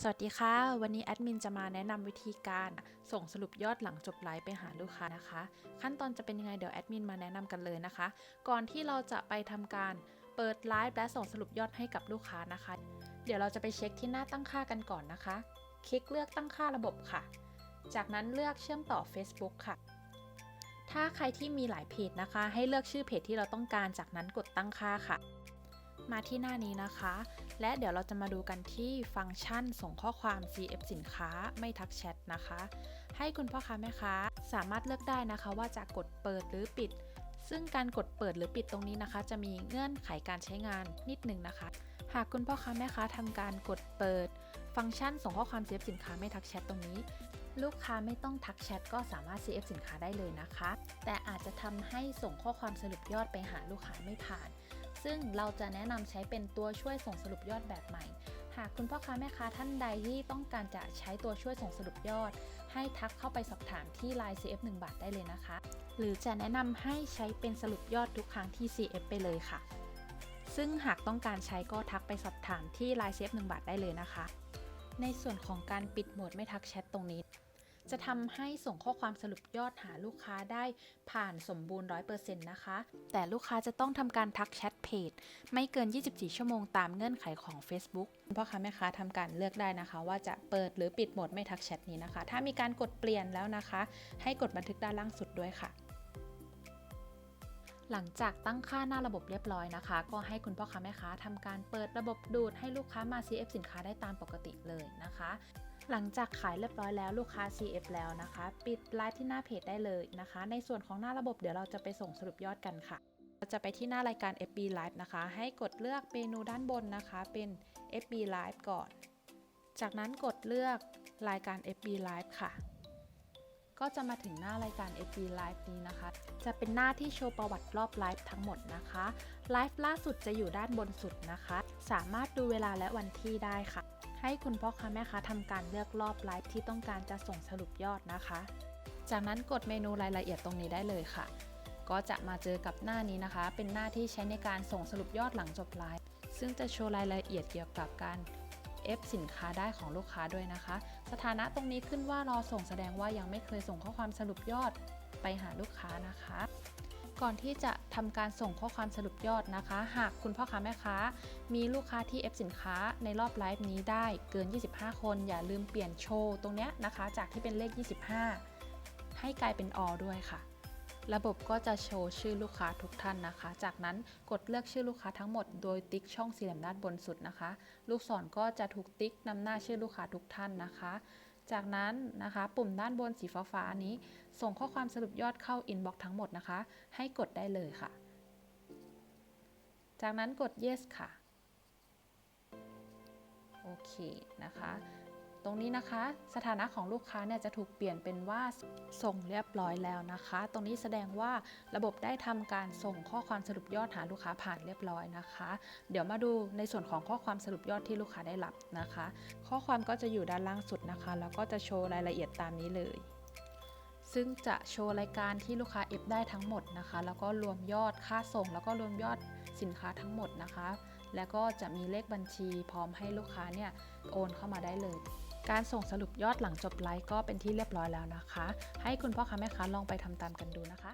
สวัสดีค่ะ วันนี้แอดมินจะมาแนะนำวิธีการส่งสรุปยอดหลังจบไลฟ์ไปหาลูกค้านะคะ ขั้นตอนจะเป็นยังไงเดี๋ยวแอดมินมาแนะนำกันเลยนะคะ ก่อนที่เราจะไปทำการเปิดไลฟ์และส่งสรุปยอดให้กับลูกค้านะคะ เดี๋ยวเราจะไปเช็คที่หน้าตั้งค่ากันก่อนนะคะ คลิกเลือกตั้งค่าระบบค่ะ จากนั้นเลือกเชื่อมต่อ Facebook ค่ะ ถ้าใครที่มีหลายเพจนะคะ ให้เลือกชื่อเพจที่เราต้องการจากนั้นกดตั้งค่าค่ะ มาที่หน้านี้นะคะ และเดี๋ยวเราจะมาดูกันที่ฟังก์ชันส่งข้อความ CF สินค้าไม่ทักแชทนะคะ ให้คุณพ่อค้าแม่ค้าสามารถเลือกได้นะคะ ว่าจะกดเปิดหรือปิด ซึ่งการกดเปิดหรือปิดตรงนี้นะคะ จะมีเงื่อนไขการใช้งานนิดหนึ่งนะคะ หากคุณพ่อค้าแม่ค้าทำการกดเปิด ฟังก์ชันส่งข้อความ CF สินค้าไม่ทักแชทตรงนี้ลูกค้าไม่ต้องทักแชทก็สามารถ CF สินค้าได้เลยนะคะ แต่อาจจะทำให้ส่งข้อความสรุปยอดไปหาลูกค้าไม่ผ่าน ซึ่งเราจะแนะนำใช้เป็นตัวช่วยส่งสรุปยอดแบบใหม่ หากคุณพ่อค้าแม่ค้าท่านใดที่ต้องการจะใช้ตัวช่วยส่งสรุปยอด ให้ทักเข้าไปสอบถามที่ Line CF 1บาทได้เลยนะคะ หรือจะแนะนำให้ใช้เป็นสรุปยอดทุกครั้งที่ CF ไปเลยค่ะ ซึ่งหากต้องการใช้ก็ทักไปสอบถามที่ Line CF 1บาทได้เลยนะคะ ในส่วนของการปิดโหมดไม่ทักแชทตรงนี้ จะทำให้ส่งข้อความสรุปยอดหาลูกค้าได้ผ่านสมบูรณ์ 100%นะคะ แต่ลูกค้าจะต้องทำการทักแชทเพจไม่เกิน 24 ชั่วโมงตามเงื่อนไขของ Facebook พ่อค้าแม่ค้าทำการเลือกได้นะคะ ว่าจะเปิดหรือปิดโหมดไม่ทักแชทนี้นะคะ ถ้ามีการกดเปลี่ยนแล้วนะคะ ให้กดบันทึกด้านล่างสุดด้วยค่ะหลังจากตั้งค่าหน้าระบบเรียบร้อยนะคะ ก็ให้คุณพ่อค้าแม่ค้าทำการเปิดระบบดูดให้ลูกค้ามา CF สินค้าได้ตามปกติเลยนะคะ หลังจากขายเรียบร้อยแล้วลูกค้า CF แล้วนะคะ ปิดไลฟ์ที่หน้าเพจได้เลยนะคะ ในส่วนของหน้าระบบเดี๋ยวเราจะไปส่งสรุปยอดกันค่ะเราจะไปที่หน้ารายการ FB Live นะคะ ให้กดเลือกเมนูด้านบนนะคะ เป็น FB Live ก่อน จากนั้นกดเลือกรายการ FB Live ค่ะ ก็จะมาถึงหน้ารายการ FB Live นี้นะคะ จะเป็นหน้าที่โชว์ประวัติรอบไลฟ์ทั้งหมดนะคะไลฟ์ล่าสุดจะอยู่ด้านบนสุดนะคะ สามารถดูเวลาและวันที่ได้ค่ะ ให้คุณพ่อค้าแม่ค้าทำการเลือกรอบไลฟ์ที่ต้องการจะส่งสรุปยอดนะคะ จากนั้นกดเมนูรายละเอียดตรงนี้ได้เลยค่ะ ก็จะมาเจอกับหน้านี้นะคะ เป็นหน้าที่ใช้ในการส่งสรุปยอดหลังจบไลฟ์ซึ่งจะโชว์รายละเอียดเกี่ยวกับการ F สินค้าได้ของลูกค้าด้วยนะคะ สถานะตรงนี้ขึ้นว่ารอส่งแสดงว่ายังไม่เคยส่งข้อความสรุปยอดไปหาลูกค้านะคะ ก่อนที่จะทำการส่งข้อความสรุปยอดนะคะ หากคุณพ่อค้าแม่ค้า มีลูกค้าที่ F สินค้าในรอบไลฟ์นี้ได้เกิน 25 คน อย่าลืมเปลี่ยนโชว์ตรงเนี้ยนะคะ จากที่เป็นเลข 25 ให้กลายเป็นอด้วยค่ะ ระบบก็จะโชว์ชื่อลูกค้าทุกท่านนะคะ จากนั้นกดเลือกชื่อลูกค้าทั้งหมดโดยติ๊กช่องสี่เหลี่ยมด้านบนสุดนะคะ ลูกศรก็จะถูกติ๊กนำหน้าชื่อลูกค้าทุกท่านนะคะ จากนั้นนะคะ ปุ่มด้านบนสีฟ้าๆนี้ ส่งข้อความสรุปยอดเข้าอินบ็อกซ์ทั้งหมดนะคะ ให้กดได้เลยค่ะ จากนั้นกด yes ค่ะ โอเคนะคะ ตรงนี้นะคะ สถานะของลูกค้าเนี่ยจะถูกเปลี่ยนเป็นว่าส่งเรียบร้อยแล้วนะคะ ตรงนี้แสดงว่าระบบได้ทำการส่งข้อความสรุปยอดหาลูกค้าผ่านเรียบร้อยนะคะ เดี๋ยวมาดูในส่วนของข้อความสรุปยอดที่ลูกค้าได้รับนะคะ ข้อความก็จะอยู่ด้านล่างสุดนะคะ แล้วก็จะโชว์รายละเอียดตามนี้เลยซึ่งจะโชว์รายการที่ลูกค้าเอฟได้ทั้งหมดนะคะ แล้วก็รวมยอดค่าส่ง แล้วก็รวมยอดสินค้าทั้งหมดนะคะ แล้วก็จะมีเลขบัญชีพร้อมให้ลูกค้าเนี่ยโอนเข้ามาได้เลย การส่งสรุปยอดหลังจบไลฟ์ก็เป็นที่เรียบร้อยแล้วนะคะ ให้คุณพ่อค้าแม่ค้าลองไปทำตามกันดูนะคะ